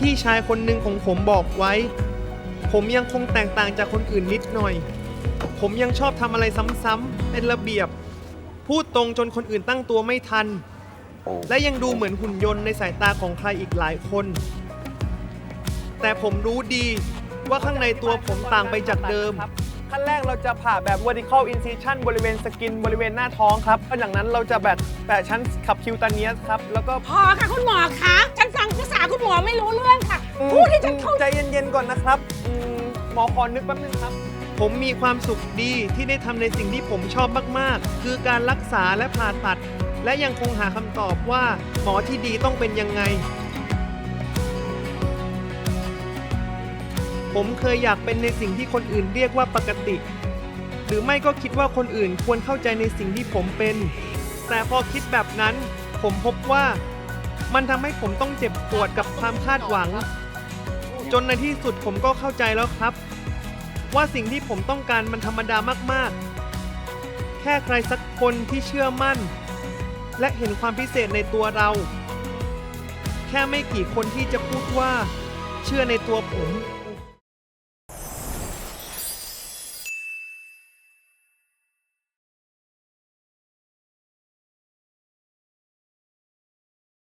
พี่ชายคนหนึ่งของผมบอกไว้ ผมยังคงแตกต่างจากคนอื่นนิดหน่อย ผมยังชอบทำอะไรซ้ำๆเป็นระเบียบ พูดตรงจนคนอื่นตั้งตัวไม่ทัน และยังดูเหมือนหุ่นยนต์ในสายตาของใครอีกหลายคน แต่ผมรู้ดีว่าข้างในตัวผมต่างไปจากเดิม ขั้นแรกเราจะผ่าแบบ vertical incision บริเวณสกินบริเวณหน้าท้องครับหลังนั้นเราจะแบบแปะชั้นขับคิวตาเนียสครับ แล้วก็ พอค่ะคุณหมอคะฉันฟังภาษาคุณหมอไม่รู้เรื่องค่ะพูดให้ฉันเข้าใจเย็นๆก่อนนะครับอืมหมอขอนึกแป๊บนึงครับ ผมมีความสุขดีที่ได้ทำในสิ่งที่ผมชอบมากๆ คือการรักษาและผ่าตัด และยังคงหาคำตอบว่า หมอที่ดีต้องเป็นยังไง ผมเคยอยากเป็นในสิ่งที่คนอื่นเรียกว่าปกติ หรือไม่ก็คิดว่าคนอื่นควรเข้าใจในสิ่งที่ผมเป็น แต่พอคิดแบบนั้น ผมพบว่า มันทำให้ผมต้องเจ็บปวดกับความคาดหวัง จนในที่สุดผมก็เข้าใจแล้วครับ ว่าสิ่งที่ผมต้องการมันธรรมดามากๆ แค่ใครสักคนที่เชื่อมั่น และเห็นความพิเศษในตัวเรา แค่ไม่กี่คนที่จะพูดว่า เชื่อในตัวผม